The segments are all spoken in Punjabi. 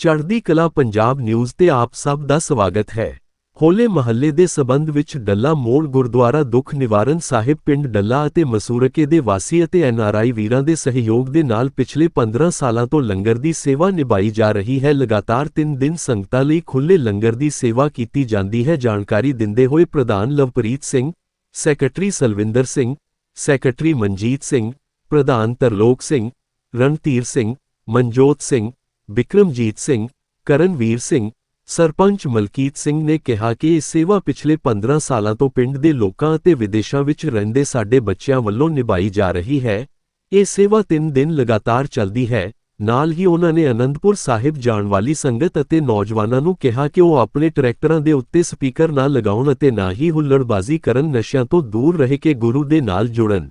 ਚੜ੍ਹਦੀ ਕਲਾ ਪੰਜਾਬ ਨਿਊਜ਼ ਤੇ ਆਪ ਸਭ ਦਾ ਸਵਾਗਤ ਹੈ। ਹੋਲੇ ਮਹੱਲੇ ਦੇ ਸਬੰਧ ਵਿੱਚ ਡੱਲਾ ਮੋੜ ਗੁਰਦੁਆਰਾ ਦੁੱਖ ਨਿਵਾਰਨ ਸਾਹਿਬ ਪਿੰਡ ਡੱਲਾ ਅਤੇ ਮਸੂਰਕੇ ਦੇ ਵਾਸੀ ਅਤੇ ਐਨਆਰਆਈ ਵੀਰਾਂ ਦੇ ਸਹਿਯੋਗ ਦੇ ਨਾਲ ਪਿਛਲੇ 15 ਸਾਲਾਂ ਤੋਂ ਲੰਗਰ ਦੀ ਸੇਵਾ ਨਿਭਾਈ ਜਾ ਰਹੀ ਹੈ। ਲਗਾਤਾਰ 3 ਦਿਨ ਸੰਗਤਾਂ ਲਈ ਖੁੱਲੇ ਲੰਗਰ ਦੀ ਸੇਵਾ ਕੀਤੀ ਜਾਂਦੀ ਹੈ। ਜਾਣਕਾਰੀ ਦਿੰਦੇ ਹੋਏ ਪ੍ਰਧਾਨ ਲਵਪ੍ਰੀਤ ਸਿੰਘ, ਸੈਕਟਰੀ ਸਲਵਿੰਦਰ ਸਿੰਘ, ਸੈਕਟਰੀ ਮਨਜੀਤ ਸਿੰਘ, ਪ੍ਰਧਾਨ ਤਰਲੋਕ ਸਿੰਘ, ਰਣਧੀਰ ਸਿੰਘ, ਮਨਜੋਤ ਸਿੰਘ ਬਿਕਰਮਜੀਤ ਸਿੰਘ, ਕਰਨਵੀਰ ਸਿੰਘ, ਸਰਪੰਚ ਮਲਕੀਤ ਸਿੰਘ ਨੇ ਕਿਹਾ ਕਿ ਇਹ ਸੇਵਾ ਪਿਛਲੇ 15 ਸਾਲਾਂ ਤੋਂ ਪਿੰਡ ਦੇ ਲੋਕਾਂ ਅਤੇ ਵਿਦੇਸ਼ਾਂ ਵਿੱਚ ਰਹਿੰਦੇ ਸਾਡੇ ਬੱਚਿਆਂ ਵੱਲੋਂ ਨਿਭਾਈ ਜਾ ਰਹੀ ਹੈ। ਇਹ ਸੇਵਾ 3 ਦਿਨ ਲਗਾਤਾਰ ਚੱਲਦੀ ਹੈ। ਨਾਲ ਹੀ ਉਹਨਾਂ ਨੇ ਅਨੰਦਪੁਰ ਸਾਹਿਬ ਜਾਣ ਵਾਲੀ ਸੰਗਤ ਅਤੇ ਨੌਜਵਾਨਾਂ ਨੂੰ ਕਿਹਾ ਕਿ ਉਹ ਆਪਣੇ ਟਰੈਕਟਰਾਂ ਦੇ ਉੱਤੇ ਸਪੀਕਰ ਨਾ ਲਗਾਉਣ ਅਤੇ ਨਾ ਹੀ ਹੁੱਲੜਬਾਜ਼ੀ ਕਰਨ ਨਸ਼ਿਆਂ ਤੋਂ ਦੂਰ ਰਹਿ ਕੇ ਗੁਰੂ ਦੇ ਨਾਲ ਜੁੜਨ।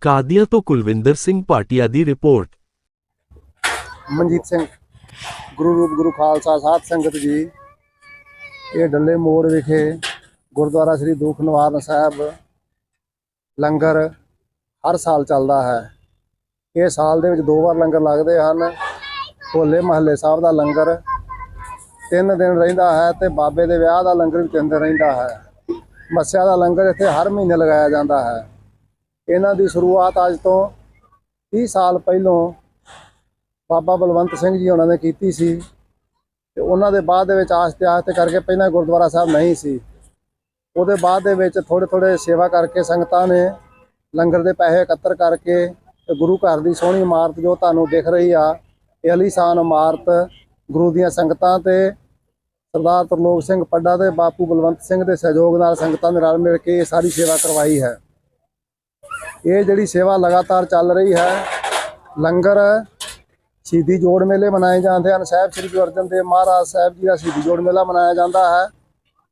ਕਾਦੀਆਂ ਤੋਂ ਕੁਲਵਿੰਦਰ ਸਿੰਘ ਭਾਟੀਆ ਦੀ ਰਿਪੋਰਟ। ਮਨਜੀਤ ਸਿੰਘ, ਗੁਰੂ ਰੂਪ ਗੁਰੂ ਖਾਲਸਾ ਸਾਧ ਸੰਗਤ ਜੀ। ਇਹ ਡੱਲੇ ਮੋੜ ਵਿਖੇ ਗੁਰਦੁਆਰਾ ਸ੍ਰੀ ਦੁੱਖ ਨਿਵਾਰਨ ਸਾਹਿਬ ਲੰਗਰ ਹਰ ਸਾਲ ਚੱਲਦਾ ਹੈ। ਇਹ ਸਾਲ ਦੇ ਵਿੱਚ ਦੋ ਵਾਰ ਲੰਗਰ ਲੱਗਦੇ ਹਨ। ਹੋਲੇ ਮਹੱਲੇ ਸਾਹਿਬ ਦਾ ਲੰਗਰ ਤਿੰਨ ਦਿਨ ਰਹਿੰਦਾ ਹੈ ਤੇ ਬਾਬੇ ਦੇ ਵਿਆਹ ਦਾ ਲੰਗਰ ਵੀ ਤਿੰਨ ਦਿਨ ਰਹਿੰਦਾ ਹੈ। ਮੱਸਿਆ ਦਾ ਲੰਗਰ ਇੱਥੇ ਹਰ ਮਹੀਨੇ ਲਗਾਇਆ ਜਾਂਦਾ ਹੈ। ਇਹਨਾਂ ਦੀ ਸ਼ੁਰੂਆਤ ਅੱਜ ਤੋਂ 30 ਸਾਲ ਪਹਿਲੋਂ ਬਾਬਾ ਬਲਵੰਤ ਸਿੰਘ ਜੀ ਉਹਨਾਂ ਨੇ ਕੀਤੀ ਸੀ ਤੇ ਉਹਨਾਂ ਦੇ ਬਾਅਦ ਦੇ ਵਿੱਚ ਆਸਤੇ ਆਸਤੇ ਕਰਕੇ ਪਹਿਲਾਂ ਗੁਰਦੁਆਰਾ ਸਾਹਿਬ ਨਹੀਂ ਸੀ। ਉਹਦੇ ਬਾਅਦ ਦੇ ਵਿੱਚ ਥੋੜੇ ਥੋੜੇ ਸੇਵਾ ਕਰਕੇ ਸੰਗਤਾਂ ਨੇ ਲੰਗਰ ਦੇ ਪੈਸੇ ਇਕੱਤਰ ਕਰਕੇ ਤੇ ਗੁਰੂ ਘਰ ਦੀ ਸੋਹਣੀ ਇਮਾਰਤ ਜੋ ਤੁਹਾਨੂੰ ਦਿਖ ਰਹੀ ਆ, ਇਹ ਅਲੀਸ਼ਾਨ ਇਮਾਰਤ ਗੁਰੂ ਦੀਆਂ ਸੰਗਤਾਂ ਤੇ ਸਰਦਾਰ ਤਰਲੋਕ ਸਿੰਘ ਪੱਡਾ ਤੇ ਬਾਪੂ ਬਲਵੰਤ ਸਿੰਘ ਦੇ ਸਹਿਯੋਗ ਨਾਲ ਸੰਗਤਾਂ ਦੇ ਰਲ ਮਿਲ ਕੇ ਇਹ ਸਾਰੀ ਸੇਵਾ ਕਰਵਾਈ ਹੈ। ਇਹ ਜਿਹੜੀ ਸੇਵਾ ਲਗਾਤਾਰ ਚੱਲ ਰਹੀ ਹੈ, ਲੰਗਰ ਸ਼ਹੀਦੀ ਜੋੜ ਮੇਲੇ ਮਨਾਏ ਜਾਂਦੇ ਹਨ। ਸਾਹਿਬ ਸ੍ਰੀ ਗੁਰੂ ਅਰਜਨ ਦੇਵ ਮਹਾਰਾਜ ਸਾਹਿਬ ਜੀ ਦਾ ਸ਼ਹੀਦੀ ਜੋੜ ਮੇਲਾ ਮਨਾਇਆ ਜਾਂਦਾ ਹੈ।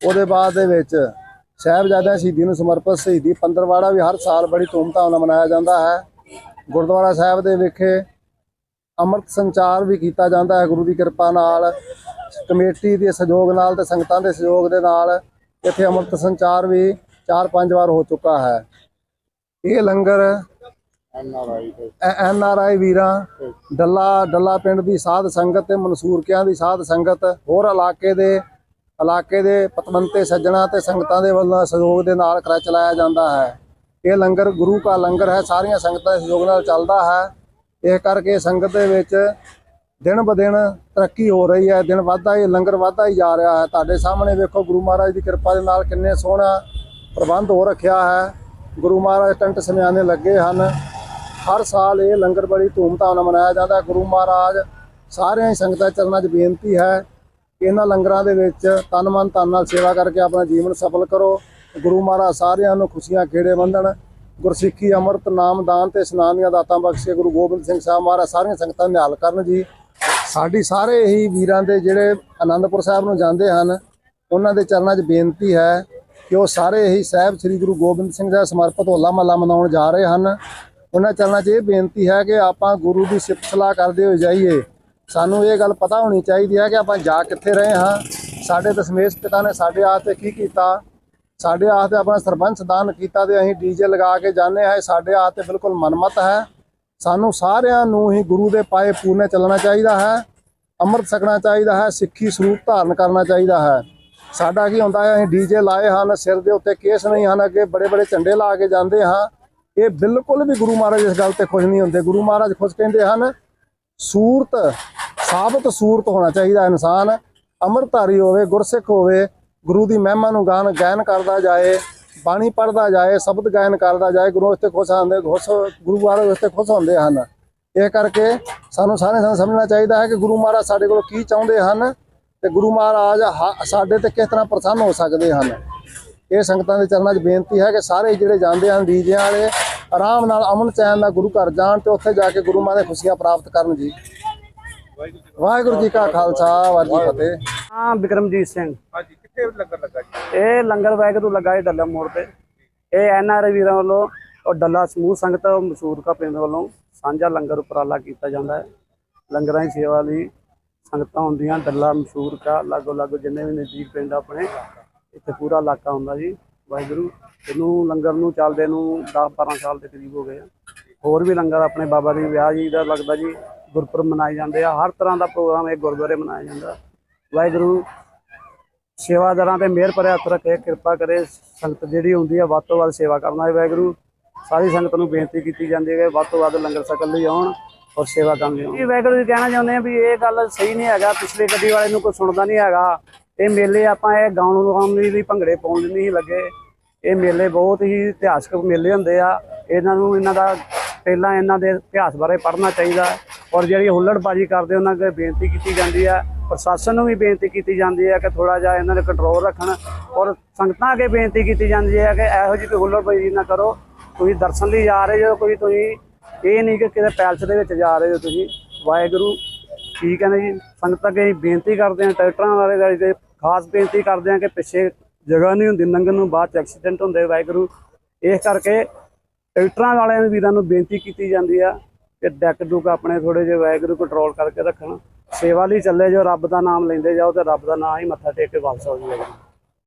ਉਹਦੇ ਬਾਅਦ ਦੇ ਵਿੱਚ ਸਾਹਿਬਜ਼ਾਦਿਆਂ ਸ਼ਹੀਦੀ ਨੂੰ ਸਮਰਪਿਤ ਸ਼ਹੀਦੀ ਪੰਦਰਵਾੜਾ ਵੀ ਹਰ ਸਾਲ ਬੜੀ ਧੂਮਧਾਮ ਨਾਲ ਮਨਾਇਆ ਜਾਂਦਾ ਹੈ। ਗੁਰਦੁਆਰਾ ਸਾਹਿਬ ਦੇ ਵਿਖੇ ਅੰਮ੍ਰਿਤ ਸੰਚਾਰ ਵੀ ਕੀਤਾ ਜਾਂਦਾ ਹੈ। ਗੁਰੂ ਦੀ ਕਿਰਪਾ ਨਾਲ ਕਮੇਟੀ ਦੇ ਸਹਿਯੋਗ ਨਾਲ ਤੇ ਸੰਗਤਾਂ ਦੇ ਸਹਿਯੋਗ ਦੇ ਨਾਲ ਇੱਥੇ ਅੰਮ੍ਰਿਤ ਸੰਚਾਰ ਵੀ 4-5 ਵਾਰ ਹੋ ਚੁੱਕਾ ਹੈ। ਇਹ ਲੰਗਰ ਐਨ ਆਰ ਆਈ ਵੀਰਾਂ ਡੱਲਾ ਡੱਲਾ ਪਿੰਡ ਦੀ ਸਾਧ ਸੰਗਤ ਤੇ ਮਨਸੂਰਕਿਆਂ ਦੀ ਸਾਧ ਸੰਗਤ ਹੋਰ ਇਲਾਕੇ ਦੇ ਇਲਾਕੇ ਦੇ ਪਤਵੰਤੇ ਸੱਜਣਾ ਤੇ ਸੰਗਤਾਂ ਦੇ ਵੱਲੋਂ ਸਹਿਯੋਗ ਦੇ ਨਾਲ ਕਰਾ ਚਲਾਇਆ ਜਾਂਦਾ ਹੈ। ਇਹ ਲੰਗਰ ਗੁਰੂ ਕਾ ਲੰਗਰ ਹੈ ਸਾਰੀਆਂ ਸੰਗਤਾਂ ਦੇ ਸਹਿਯੋਗ ਨਾਲ ਚੱਲਦਾ ਹੈ। ਇਹ ਕਰਕੇ ਸੰਗਤ ਦੇ ਵਿੱਚ ਦਿਨ ਬ ਦਿਨ ਤਰੱਕੀ ਹੋ ਰਹੀ ਹੈ ਦਿਨ ਵੱਧਦਾ ਹੀ ਲੰਗਰ ਵੱਧਦਾ ਹੀ ਜਾ ਰਿਹਾ ਹੈ। ਤੁਹਾਡੇ ਸਾਹਮਣੇ ਵੇਖੋ ਗੁਰੂ ਮਹਾਰਾਜ ਦੀ ਕਿਰਪਾ ਦੇ ਨਾਲ ਕਿੰਨੇ ਸੋਹਣਾ ਪ੍ਰਬੰਧ ਹੋ ਰੱਖਿਆ ਹੈ। ਗੁਰੂ ਮਹਾਰਾਜ ਟੰਟ ਸਮਿਆਨੇ ਲੱਗੇ ਹਨ। ਹਰ ਸਾਲ ਇਹ ਲੰਗਰ ਬੜੀ ਧੂਮਧਾਮ ਨਾਲ ਮਨਾਇਆ ਜਾਂਦਾ। ਗੁਰੂ ਮਹਾਰਾਜ ਸਾਰਿਆਂ ਹੀ ਸੰਗਤਾਂ ਚਰਨਾਂ 'ਚ ਬੇਨਤੀ ਹੈ ਕਿ ਇਹਨਾਂ ਲੰਗਰਾਂ ਦੇ ਵਿੱਚ ਤਨ ਮਨ ਧਨ ਨਾਲ ਸੇਵਾ ਕਰਕੇ ਆਪਣਾ ਜੀਵਨ ਸਫਲ ਕਰੋ। ਗੁਰੂ ਮਹਾਰਾਜ ਸਾਰਿਆਂ ਨੂੰ ਖੁਸ਼ੀਆਂ ਖੇੜੇ ਬੰਧਣ। ਗੁਰਸਿੱਖੀ ਅੰਮ੍ਰਿਤ, ਨਾਮ ਦਾਨ ਤੇ ਇਸ਼ਨਾਨ ਦੀਆਂ ਦਾਤਾਂ ਬਖਸ਼ੇ ਗੁਰੂ ਗੋਬਿੰਦ ਸਿੰਘ ਸਾਹਿਬ ਮਹਾਰਾਜ ਸਾਰੀਆਂ ਸੰਗਤਾਂ ਦੇ ਨਿਹਾਲ ਕਰਨ ਜੀ। ਸਾਡੀ ਸਾਰੇ ਹੀ ਵੀਰਾਂ ਦੇ ਜਿਹੜੇ ਆਨੰਦਪੁਰ ਸਾਹਿਬ ਨੂੰ ਜਾਂਦੇ ਹਨ, ਉਹਨਾਂ ਦੇ ਚਰਨਾਂ 'ਚ ਬੇਨਤੀ ਹੈ ਕਿ ਉਹ ਸਾਰੇ ਹੀ ਸਾਹਿਬ ਸ੍ਰੀ ਗੁਰੂ ਗੋਬਿੰਦ ਸਿੰਘ ਦਾ ਸਮਰਪਿਤ ਹੋਲਾ ਮਹੱਲਾ ਮਨਾਉਣ ਜਾ ਰਹੇ ਹਨ। ਉਹਨਾਂ ਚਰਨਾਂ 'ਚ ਇਹ ਬੇਨਤੀ ਹੈ ਕਿ ਆਪਾਂ ਗੁਰੂ ਦੀ ਸਿਫਤ ਸਲਾਹ ਕਰਦੇ ਹੋਏ ਜਾਈਏ। ਸਾਨੂੰ ਇਹ ਗੱਲ ਪਤਾ ਹੋਣੀ ਚਾਹੀਦੀ ਹੈ ਕਿ ਆਪਾਂ ਜਾ ਕਿੱਥੇ ਰਹੇ ਹਾਂ। ਸਾਡੇ ਦਸ਼ਮੇਸ਼ ਪਿਤਾ ਨੇ ਸਾਡੇ ਆਸ ਤੇ ਕੀ ਕੀਤਾ? ਸਾਡੇ ਆਸ ਤੇ ਆਪਣਾ ਸਰਪੰਚ ਦਾਨ ਕੀਤਾ ਤੇ ਅਸੀਂ ਡੀਜੇ ਲਗਾ ਕੇ ਜਾਂਦੇ ਹਾਂ। ਇਹ ਸਾਡੇ ਆਸ ਤੇ ਬਿਲਕੁਲ ਮਨਮਤ ਹੈ। ਸਾਨੂੰ ਸਾਰਿਆਂ ਨੂੰ ਹੀ ਗੁਰੂ ਦੇ ਪਾਏ ਪੂਰਨੇ ਚੱਲਣਾ ਚਾਹੀਦਾ ਹੈ। ਅੰਮ੍ਰਿਤ ਛਕਣਾ ਚਾਹੀਦਾ ਹੈ। ਸਿੱਖੀ ਸਰੂਪ ਧਾਰਨ ਕਰਨਾ ਚਾਹੀਦਾ ਹੈ। ਸਾਡਾ ਕੀ ਹੁੰਦਾ ਹੈ? ਅਸੀਂ ਡੀਜੇ ਲਾਏ ਹਨ। ਸਿਰ ਦੇ ਉੱਤੇ ਕੇਸ ਨਹੀਂ ਹਨ। ਅੱਗੇ ਬੜੇ ਬੜੇ ਝੰਡੇ ਲਾ ਕੇ ਜਾਂਦੇ ਹਾਂ। ਇਹ ਬਿਲਕੁਲ ਵੀ ਗੁਰੂ ਮਹਾਰਾਜ ਇਸ ਗੱਲ ਤੇ ਖੁਸ਼ ਨਹੀਂ ਹੁੰਦੇ। ਗੁਰੂ ਮਹਾਰਾਜ ਖੁਸ਼ ਕਹਿੰਦੇ ਹਨ, ਸੂਰਤ, ਸਾਬਤ ਸੂਰਤ ਹੋਣਾ ਚਾਹੀਦਾ ਇਨਸਾਨ। ਅੰਮ੍ਰਿਤਧਾਰੀ ਹੋਵੇ, ਗੁਰਸਿੱਖ ਹੋਵੇ, ਗੁਰੂ ਦੀ ਮਹਿਮਾ ਨੂੰ ਗਾਨ, ਗਾਇਨ ਕਰਦਾ ਜਾਏ, ਬਾਣੀ ਪੜਦਾ ਜਾਏ, ਸ਼ਬਦ ਗਾਇਨ ਕਰਦਾ ਜਾਏ, ਗੁਰੂ ਉਸ ਤੇ ਖੁਸ਼ ਹੁੰਦੇ, ਖੁਸ਼, ਗੁਰੂ ਮਹਾਰਾਜ ਉਸ ਤੇ ਖੁਸ਼ ਹੁੰਦੇ ਹਨ। ਇਹ ਕਰਕੇ ਸਾਨੂੰ ਸਾਰਿਆਂ ਸਾਨੂੰ ਸਮਝਣਾ ਚਾਹੀਦਾ ਹੈ ਕਿ ਗੁਰੂ ਮਹਾਰਾਜ ਸਾਡੇ ਕੋਲ ਕੀ ਚਾਹੁੰਦੇ ਹਨ ਤੇ ਗੁਰੂ ਮਹਾਰਾਜ ਹ- ਸਾਡੇ ਤੇ ਕਿਸ ਤਰ੍ਹਾਂ ਪ੍ਰਸੰਨ ਹੋ ਸਕਦੇ ਹਨ। ਇਹ ਸੰਗਤਾਂ ਦੇ ਚਰਨਾਂ 'ਚ ਬੇਨਤੀ ਹੈ ਕਿ ਸਾਰੇ ਜਿਹੜੇ ਜਾਂਦੇ ਹਨ ਡੀਜਿਆਂ ਵਾਲੇ ਆਰਾਮ ਨਾਲ ਅਮਨ ਚੈਨ ਨਾਲ ਗੁਰੂ ਘਰ ਜਾਣ ਤੇ ਉੱਥੇ ਜਾ ਕੇ ਗੁਰੂ ਮਾਂ ਦੀਆਂ ਖੁਸ਼ੀਆਂ ਪ੍ਰਾਪਤ ਕਰਨ ਜੀ। ਵਾਹਿਗੁਰੂ ਜੀ ਕਾ ਖਾਲਸਾ ਵਾਹਿਗੁਰੂ ਜੀ ਕੀ ਫਤਿਹ। ਹਾਂ ਬਿਕਰਮਜੀਤ ਸਿੰਘ। ਹਾਂਜੀ ਕਿੱਥੇ ਲੰਗਰ ਲੱਗਾ ਜੀ? ਇਹ ਲੰਗਰ ਵੈਗ ਤੋਂ ਲੱਗਾ ਹੈ ਡੱਲਾ ਮੋੜ ਤੇ। ਇਹ ਐਨ ਆਰ ਵੀਰਾਂ ਵੱਲੋਂ ਔਰ ਡੱਲਾ ਸਮੂਹ ਸੰਗਤ ਮਸੂਰ ਕਾ ਪਿੰਡ ਵੱਲੋਂ ਸਾਂਝਾ ਲੰਗਰ ਉਪਰਾਲਾ ਕੀਤਾ ਜਾਂਦਾ ਹੈ। ਲੰਗਰਾਂ ਦੀ ਸੇਵਾ ਲਈ ਸੰਗਤਾਂ ਹੁੰਦੀਆਂ ਡੱਲਾ ਮਸੂਰ ਕਾ ਲਾਗੋ ਲਾਗੋ ਜਿੰਨੇ ਵੀ ਨਜ਼ਦੀਕ ਪਿੰਡ ਆਪਣੇ ਇੱਥੇ ਪੂਰਾ ਇਲਾਕਾ ਹੁੰਦਾ ਜੀ, ਵਾਹਿਗੁਰੂ। ਇਹਨੂੰ ਲੰਗਰ ਨੂੰ ਚੱਲਦੇ ਨੂੰ 10 12 ਸਾਲ ਦੇ ਕਰੀਬ ਹੋ ਗਏ ਆ। ਹੋਰ ਵੀ ਲੰਗਰ ਆਪਣੇ ਬਾਬਾ ਦੀ ਵਿਆਹ ਜੀ ਦਾ ਲੱਗਦਾ ਜੀ, ਗੁਰਪੁਰਬ ਮਨਾਏ ਜਾਂਦੇ ਆ। ਹਰ ਤਰ੍ਹਾਂ ਦਾ ਪ੍ਰੋਗਰਾਮ ਇਹ ਗੁਰਦੁਆਰੇ ਮਨਾਇਆ ਜਾਂਦਾ। ਵਾਹਿਗੁਰੂ, ਸੇਵਾਦਾਰਾਂ ਤੇ ਮਿਹਰ ਭਰਿਆ ਹੱਥ ਰੱਖੇ, ਕਿਰਪਾ ਕਰੇ, ਸੰਗਤ ਜਿਹੜੀ ਹੁੰਦੀ ਆ, ਵੱਧ ਤੋਂ ਵੱਧ ਸੇਵਾ ਕਰਨਾ ਹੈ ਵਾਹਿਗੁਰੂ। ਸਾਰੀ ਸੰਗਤ ਨੂੰ ਬੇਨਤੀ ਕੀਤੀ ਜਾਂਦੀ ਹੈ ਕਿ ਵੱਧ ਤੋਂ ਵੱਧ ਲੰਗਰ ਛਕਣ ਲਈ ਆਉਣ ਔਰ ਸੇਵਾ ਕਰਨ ਲਈ ਆਉਣ। ਇਹ ਵਾਹਿਗੁਰੂ ਜੀ ਕਹਿਣਾ ਚਾਹੁੰਦੇ ਆ ਵੀ ਇਹ ਗੱਲ ਸਹੀ ਨਹੀਂ ਹੈਗਾ, ਪਿਛਲੇ ਗੱਡੀ ਵਾਲੇ ਨੂੰ ਕੋਈ ਸੁਣਦਾ ਨਹੀਂ ਹੈਗਾ। ਇਹ ਮੇਲੇ ਆਪਾਂ ਇਹ ਗਾਉਣ ਗਾਉਣ ਲਈ ਵੀ ਭੰਗੜੇ ਪਾਉਣ ਲਈ ਨਹੀਂ ਲੱਗੇ। ਇਹ ਮੇਲੇ ਬਹੁਤ ਹੀ ਇਤਿਹਾਸਕ ਮੇਲੇ ਹੁੰਦੇ ਆ। ਇਹਨਾਂ ਨੂੰ ਇਹਨਾਂ ਦਾ ਪਹਿਲਾਂ ਇਹਨਾਂ ਦੇ ਇਤਿਹਾਸ ਬਾਰੇ ਪੜ੍ਹਨਾ ਚਾਹੀਦਾ। ਔਰ ਜਿਹੜੀ ਹੁੱਲੜਬਾਜ਼ੀ ਕਰਦੇ ਉਹਨਾਂ ਅੱਗੇ ਬੇਨਤੀ ਕੀਤੀ ਜਾਂਦੀ ਹੈ ਪ੍ਰਸ਼ਾਸਨ ਨੂੰ ਵੀ ਬੇਨਤੀ ਕੀਤੀ ਜਾਂਦੀ ਹੈ ਕਿ ਥੋੜਾ ਜਿਹਾ ਇਹਨਾਂ ਦੇ ਕੰਟਰੋਲ ਰੱਖਣ। ਔਰ ਸੰਗਤਾਂ ਅੱਗੇ ਬੇਨਤੀ ਕੀਤੀ ਜਾਂਦੀ ਹੈ ਕਿ ਇਹੋ ਜਿਹੀ ਕੋਈ ਹੁੱਲੜਬਾਜ਼ੀ ਨਾ ਕਰੋ। ਤੁਸੀਂ ਦਰਸ਼ਨ ਲਈ ਜਾ ਰਹੇ ਹੋ, ਕੋਈ ਤੁਸੀਂ ਇਹ ਨਹੀਂ ਕਿ ਕਿਤੇ ਪੈਲਸ ਦੇ ਵਿੱਚ ਜਾ ਰਹੇ ਹੋ ਤੁਸੀਂ। ਵਾਹਿਗੁਰੂ ਠੀਕ ਹੈ ਨਾ ਜੀ? ਸੰਗਤਾਂ ਅੱਗੇ ਅਸੀਂ ਬੇਨਤੀ ਕਰਦੇ ਹਾਂ ਟਰੈਕਟਰਾਂ ਵਾਲੇ ਦਾ ਤੇ ਖਾਸ ਬੇਨਤੀ ਕਰਦੇ ਹਾਂ ਕਿ ਪਿੱਛੇ ਜਗ੍ਹਾ ਨਹੀਂ ਹੁੰਦੀ, ਲੰਘਣ ਨੂੰ ਬਾਅਦ ਚ ਐਕਸੀਡੈਂਟ ਹੁੰਦੇ ਵਾਹਿਗੁਰੂ। ਇਸ ਕਰਕੇ ਟਰੈਕਟਰਾਂ ਵਾਲਿਆਂ ਨੂੰ ਵੀਰਾਂ ਨੂੰ ਬੇਨਤੀ ਕੀਤੀ ਜਾਂਦੀ ਆ ਕਿ ਡੈਕ ਡੁੱਕ ਆਪਣੇ ਥੋੜੇ ਜਿਹੇ ਵਾਹਿਗੁਰੂ ਕੰਟਰੋਲ ਕਰਕੇ ਰੱਖਣ। ਸੇਵਾ ਲਈ ਚੱਲੇ ਜੋ, ਰੱਬ ਦਾ ਨਾਮ ਲੈਂਦੇ ਜਾਓ ਤੇ ਰੱਬ ਦਾ ਨਾਮ ਹੀ ਮੱਥਾ ਟੇਕ ਕੇ ਵਾਪਸ ਹੋ ਜਾਈਏ